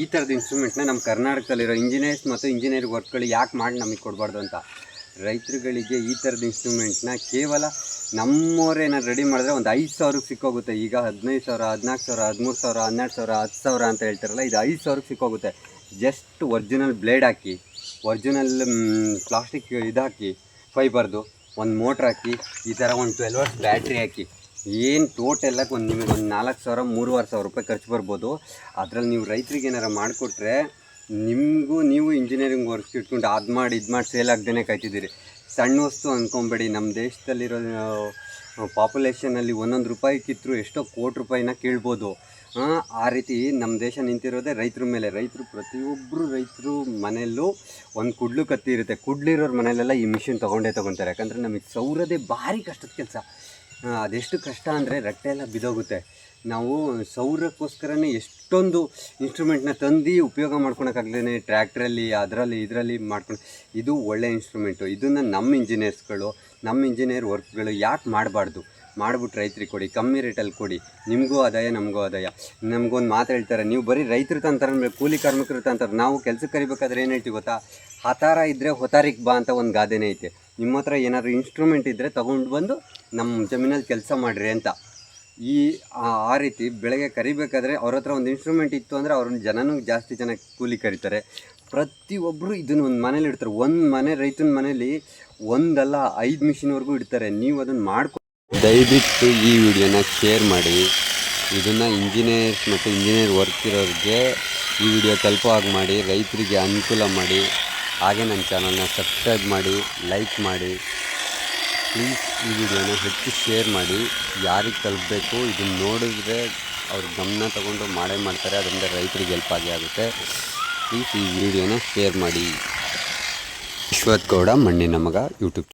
ಈ ಥರದ ಇನ್ಸ್ಟ್ರೂಮೆಂಟ್ನ ನಮ್ಮ ಕರ್ನಾಟಕದಲ್ಲಿರೋ ಇಂಜಿನಿಯರ್ಸ್ ಮತ್ತು ಇಂಜಿನಿಯರ್ ವರ್ಕ್ಗಳು ಯಾಕೆ ಮಾಡಿ ನಮಗೆ ಕೊಡಬಾರ್ದು ಅಂತ. ರೈತರುಗಳಿಗೆ ಈ ಥರದ ಇನ್ಸ್ಟ್ರೂಮೆಂಟ್ನ ಕೇವಲ ನಮ್ಮವರೇನಾದ್ರು ರೆಡಿ ಮಾಡಿದ್ರೆ ಒಂದು ಐದು ಸಾವಿರಕ್ಕೆ ಸಿಕ್ಕೋಗುತ್ತೆ. ಈಗ ಹದಿನೈದು ಸಾವಿರ ಹದಿನಾಲ್ಕು ಸಾವಿರ, ಹದಿಮೂರು ಸಾವಿರ, ಹನ್ನೆರಡು ಸಾವಿರ, ಹತ್ತು ಸಾವಿರ ಅಂತ ಹೇಳ್ತಾರಲ್ಲ, ಇದು ಐದು ಸಾವಿರಕ್ಕೆ ಸಿಕ್ಕೋಗುತ್ತೆ. ಜಸ್ಟ್ ಒರಿಜಿನಲ್ ಬ್ಲೇಡ್ ಹಾಕಿ ಒರಿಜಿನಲ್ ಪ್ಲಾಸ್ಟಿಕ್ ಇದು ಹಾಕಿ ಫೈಬರ್ದು ಒಂದು ಮೋಟ್ರ್ ಹಾಕಿ, ಈ ಥರ ಒಂದು ಟ್ವೆಲ್ ಅವರ್ಸ್ ಬ್ಯಾಟ್ರಿ ಹಾಕಿ. ಏನು ಟೋಟೆಲ್ಲಕ್ಕೆ ಒಂದು ನಿಮಗೆ ಒಂದು ನಾಲ್ಕು ಸಾವಿರ, ಮೂರುವರೆ ಸಾವಿರ ರೂಪಾಯಿ ಖರ್ಚು ಬರ್ಬೋದು. ಅದರಲ್ಲಿ ನೀವು ರೈತರಿಗೆ ಏನಾರು ಮಾಡಿಕೊಟ್ರೆ ನಿಮಗೂ ನೀವು ಇಂಜಿನಿಯರಿಂಗ್ ವರ್ಕ್ ಇಟ್ಕೊಂಡು ಅದು ಮಾಡಿ ಇದು ಮಾಡಿ ಸೇಲ್ ಆಗದೇ ಕಾಯ್ತಿದ್ದೀರಿ. ಸಣ್ಣ ವಸ್ತು ಅಂದ್ಕೊಂಬೇಡಿ ನಮ್ಮ ದೇಶದಲ್ಲಿರೋ ಪಾಪ್ಯುಲೇಷನಲ್ಲಿ ಒಂದೊಂದು ರೂಪಾಯಿ ಕಿತ್ತರೂ ಎಷ್ಟೋ ಕೋಟಿ ರೂಪಾಯಿನ ಕೇಳ್ಬೋದು. ಆ ರೀತಿ ನಮ್ಮ ದೇಶ ನಿಂತಿರೋದೇ ರೈತರ ಮೇಲೆ. ರೈತರು ಪ್ರತಿಯೊಬ್ಬರು ರೈತರು ಮನೆಯಲ್ಲೂ ಒಂದು ಕುಡ್ಲು ಕತ್ತಿ ಇರುತ್ತೆ. ಕುಡ್ಲಿರೋರ ಮನೆಯಲ್ಲೆಲ್ಲ ಈ ಮಿಷಿನ್ ತೊಗೊಂಡೇ ತೊಗೊತಾರೆ. ಯಾಕಂದರೆ ನಮಗೆ ಸೌರದೇ ಭಾರಿ ಕಷ್ಟದ ಕೆಲಸ. ಅದೆಷ್ಟು ಕಷ್ಟ ಅಂದರೆ ರಟ್ಟೆ ಎಲ್ಲ ಬಿದೋಗುತ್ತೆ. ನಾವು ಸೌರಕ್ಕೋಸ್ಕರನೇ ಎಷ್ಟೊಂದು ಇನ್ಸ್ಟ್ರೂಮೆಂಟ್ನ ತಂದು ಉಪಯೋಗ ಮಾಡ್ಕೊಳಕ್ಕಾಗ್ಲೇ ಟ್ರ್ಯಾಕ್ಟ್ರಲ್ಲಿ, ಅದರಲ್ಲಿ, ಇದರಲ್ಲಿ ಮಾಡ್ಕೊಂಡು ಇದು ಒಳ್ಳೆ ಇನ್ಸ್ಟ್ರೂಮೆಂಟು ಇದನ್ನು ನಮ್ಮ ಇಂಜಿನಿಯರ್ಸ್ಗಳು ನಮ್ಮ ಇಂಜಿನಿಯರ್ ವರ್ಕ್ಗಳು ಯಾಕೆ ಮಾಡಬಾರ್ದು? ಮಾಡ್ಬಿಟ್ಟು ರೈತರಿಗೆ ಕೊಡಿ, ಕಮ್ಮಿ ರೇಟಲ್ಲಿ ಕೊಡಿ. ನಿಮಗೂ ಆದಾಯ, ನಮಗೂ ಆದಾಯ. ನಮಗೊಂದು ಮಾತು ಹೇಳ್ತಾರೆ, ನೀವು ಬರೀ ರೈತರು ತಂತಾರೆ ಕೂಲಿ ಕಾರ್ಮಿಕರು ತಂತಾರೆ, ನಾವು ಕೆಲಸಕ್ಕೆ ಕರಿಬೇಕಾದ್ರೆ ಏನು ಹೇಳ್ತೀವಿ ಗೊತ್ತಾ? ಹತಾರ ಇದ್ದರೆ ಹೊತಾರಿಗೆ ಬಾ ಅಂತ ಒಂದು ಗಾದೆನೇ ಐತೆ. ನಿಮ್ಮ ಹತ್ರ ಏನಾದ್ರು ಇನ್ಸ್ಟ್ರೂಮೆಂಟ್ ಇದ್ದರೆ ತೊಗೊಂಡು ಬಂದು ನಮ್ಮ ಜಮೀನಲ್ಲಿ ಕೆಲಸ ಮಾಡಿರಿ ಅಂತ. ಈ, ಆ ರೀತಿ ಬೆಳಗ್ಗೆ ಕರಿಬೇಕಾದ್ರೆ ಅವ್ರ ಹತ್ರ ಒಂದು ಇನ್ಸ್ಟ್ರೂಮೆಂಟ್ ಇತ್ತು ಅಂದರೆ ಅವ್ರನ್ನ ಜನನೂ ಜಾಸ್ತಿ ಜನ ಕೂಲಿ ಕರೀತಾರೆ. ಪ್ರತಿಯೊಬ್ಬರು ಇದನ್ನು ಒಂದು ಮನೇಲಿ ಇಡ್ತಾರೆ. ಒಂದು ಮನೆ ರೈತನ ಮನೇಲಿ ಒಂದಲ್ಲ ಐದು ಮಿಷಿನ್ವರೆಗೂ ಇಡ್ತಾರೆ. ನೀವು ಅದನ್ನು ಮಾಡ್ಕೊ ದಯವಿಟ್ಟು ಈ ವಿಡಿಯೋನ ಶೇರ್ ಮಾಡಿ. ಇದನ್ನು ಇಂಜಿನಿಯರ್ಸ್ ಮತ್ತು ಇಂಜಿನಿಯರ್ ವರ್ಕ್ ಇರೋರಿಗೆ ಈ ವಿಡಿಯೋ ತಲುಪೋ ಮಾಡಿ. ರೈತರಿಗೆ ಅನುಕೂಲ ಮಾಡಿ. ಹಾಗೆ ನನ್ನ ಚಾನಲ್ನ ಸಬ್ಸ್ಕ್ರೈಬ್ ಮಾಡಿ ಲೈಕ್ ಮಾಡಿ. ಪ್ಲೀಸ್ ಈ ವಿಡಿಯೋನ ಹೆಚ್ಚು ಶೇರ್ ಮಾಡಿ. ಯಾರಿಗೆ ತಲುಪಬೇಕು ಇದನ್ನು ನೋಡಿದ್ರೆ ಅವ್ರ ಗಮನ ತಗೊಂಡು ಮಾಡೇ ಮಾಡ್ತಾರೆ, ಅದರಿಂದ ರೈತರಿಗೆ ಹೆಲ್ಪ್ ಆಗಿ ಆಗುತ್ತೆ. ಪ್ಲೀಸ್ ಈ ವಿಡಿಯೋನ ಶೇರ್ ಮಾಡಿ. ವಿಶ್ವತ್ ಗೌಡ, ಮಣ್ಣಿನ ಮಗ ಯೂಟ್ಯೂಬ್